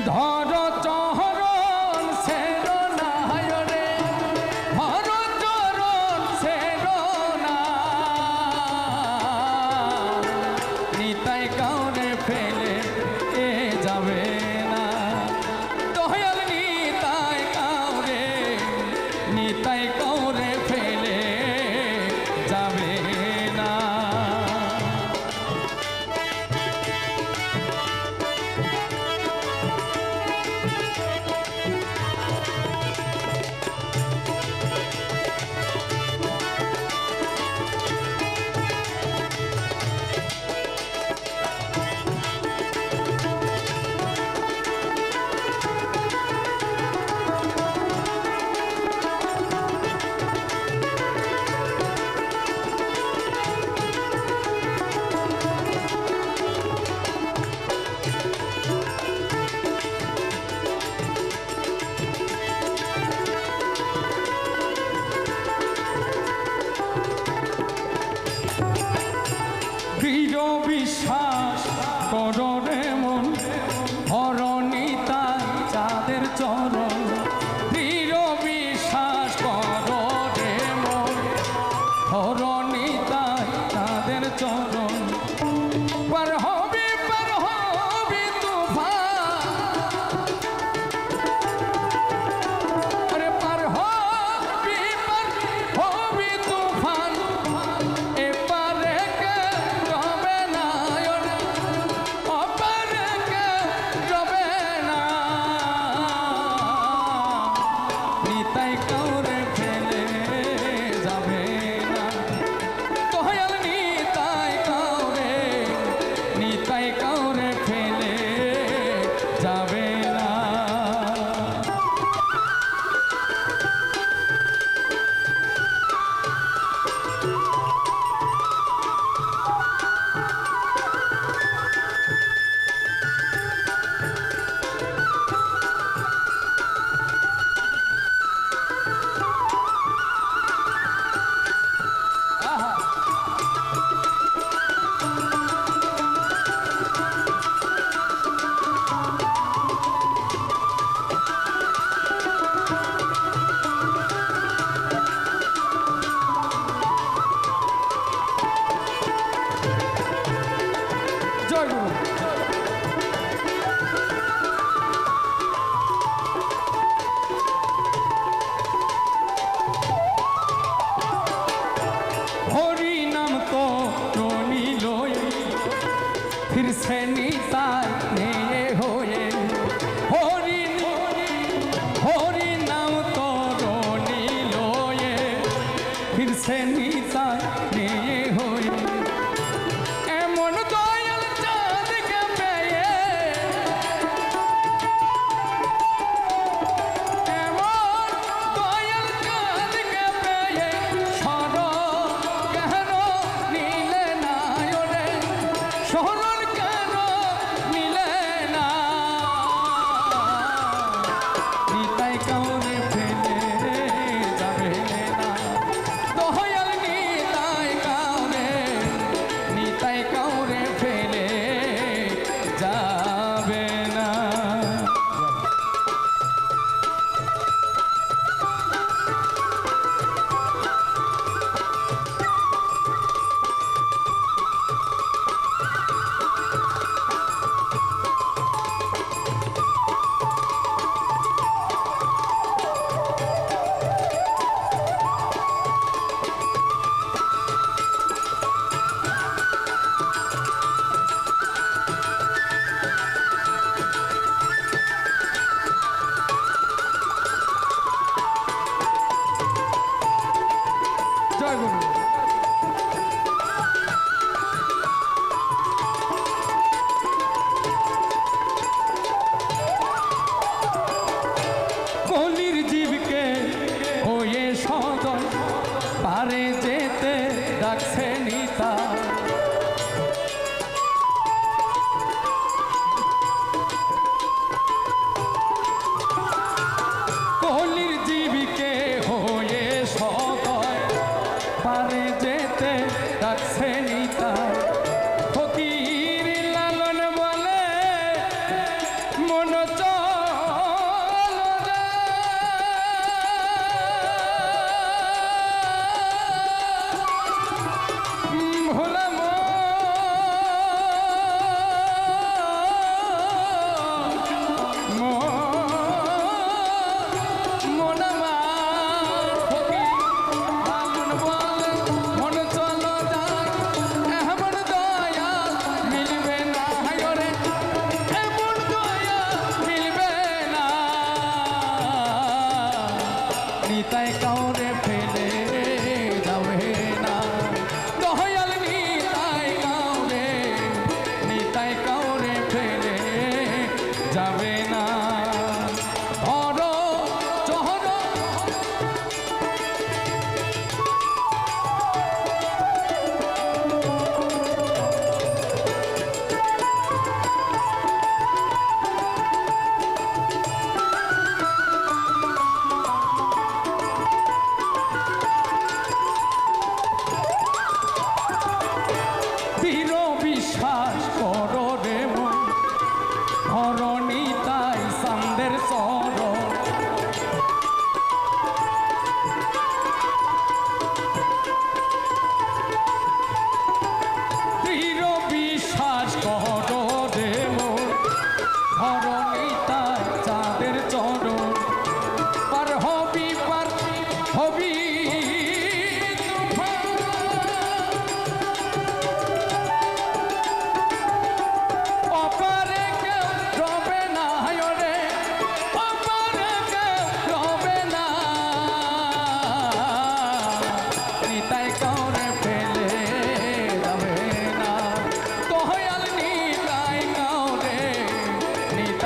ধর ঢাকা কোহলির জীবিকে হয়ে সতয় পারে যেতে ডাকছে নিতা ফকির লালন বলে মন চিতায় কাউরে ফেলে যাবে না। দহয়াল নিতাই কাউরে নিতাই কাউরে ফেলে যাবে না।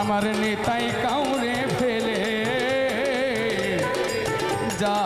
আমার নেতাই কাউরে ফেলে। যা